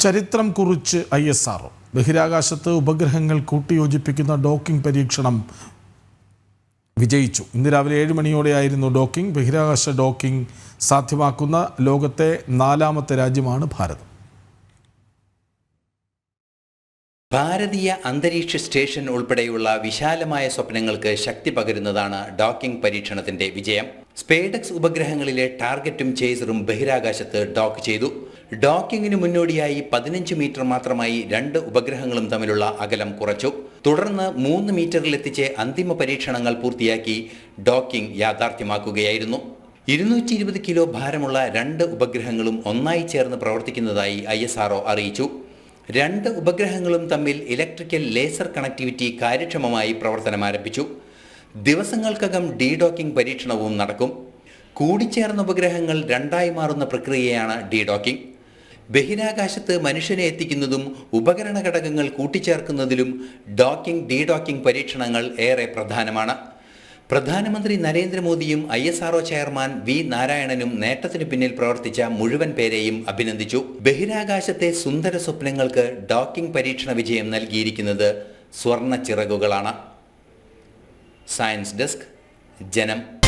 ചരിത്രം കുറിച്ച് I S R ബഹിരാകാശത്ത് ഉപഗ്രഹങ്ങൾ കൂട്ടിയോജിപ്പിക്കുന്ന ഡോക്കിംഗ് പരീക്ഷണം വിജയിച്ചു. ഇന്ന് രാവിലെ ഏഴ് മണിയോടെയായിരുന്നു ഡോക്കിംഗ്. ബഹിരാകാശ ഡോക്കിംഗ് സാധ്യമാക്കുന്ന ലോകത്തെ നാലാമത്തെ രാജ്യമാണ് ഭാരതം. ഭാരതീയ അന്തരീക്ഷ സ്റ്റേഷൻ ഉൾപ്പെടെയുള്ള വിശാലമായ സ്വപ്നങ്ങൾക്ക് ശക്തി പകരുന്നതാണ് ഡോക്കിംഗ് പരീക്ഷണത്തിന്റെ വിജയം. സ്പേഡക്സ് ഉപഗ്രഹങ്ങളിലെ ടാർഗറ്റും ചേസറും ബഹിരാകാശത്ത് ഡോക്ക് ചെയ്തു. ഡോക്കിങ്ങിന് മുന്നോടിയായി പതിനഞ്ച് മീറ്റർ മാത്രമായി രണ്ട് ഉപഗ്രഹങ്ങളും തമ്മിലുള്ള അകലം കുറച്ചു. തുടർന്ന് മൂന്ന് മീറ്ററിലെത്തിച്ച് അന്തിമ പരീക്ഷണങ്ങൾ പൂർത്തിയാക്കി ഡോക്കിംഗ് യാഥാർത്ഥ്യമാക്കുകയായിരുന്നു. ഇരുന്നൂറ്റി ഇരുപത് കിലോ ഭാരമുള്ള രണ്ട് ഉപഗ്രഹങ്ങളും ഒന്നായി ചേർന്ന് പ്രവർത്തിക്കുന്നതായി ഐ അറിയിച്ചു. രണ്ട് ഉപഗ്രഹങ്ങളും തമ്മിൽ ഇലക്ട്രിക്കൽ ലേസർ കണക്ടിവിറ്റി കാര്യക്ഷമമായി പ്രവർത്തനം ആരംഭിച്ചു. ദിവസങ്ങൾക്കകം ഡി ഡോക്കിംഗ് പരീക്ഷണവും നടക്കും. കൂടിച്ചേർന്ന ഉപഗ്രഹങ്ങൾ രണ്ടായി മാറുന്ന പ്രക്രിയയാണ് ഡി ഡോക്കിംഗ് ബഹിരാകാശത്ത് മനുഷ്യനെ എത്തിക്കുന്നതും ഉപകരണ ഘടകങ്ങൾ കൂട്ടിച്ചേർക്കുന്നതിലും ഡോക്കിംഗ് ഡി ഡോക്കിംഗ് പരീക്ഷണങ്ങൾ ഏറെ പ്രധാനമാണ്. പ്രധാനമന്ത്രി നരേന്ദ്രമോദിയും I S R O chairman V നാരായണനും നേട്ടത്തിനു പിന്നിൽ പ്രവർത്തിച്ച മുഴുവൻ പേരെയും അഭിനന്ദിച്ചു. ബഹിരാകാശത്തെ സുന്ദര സ്വപ്നങ്ങൾക്ക് ഡോക്കിംഗ് പരീക്ഷണ വിജയം നൽകിയിരിക്കുന്നത് സ്വർണ ചിറകുകളാണ്. സയൻസ് ഡെസ്ക് ജനം.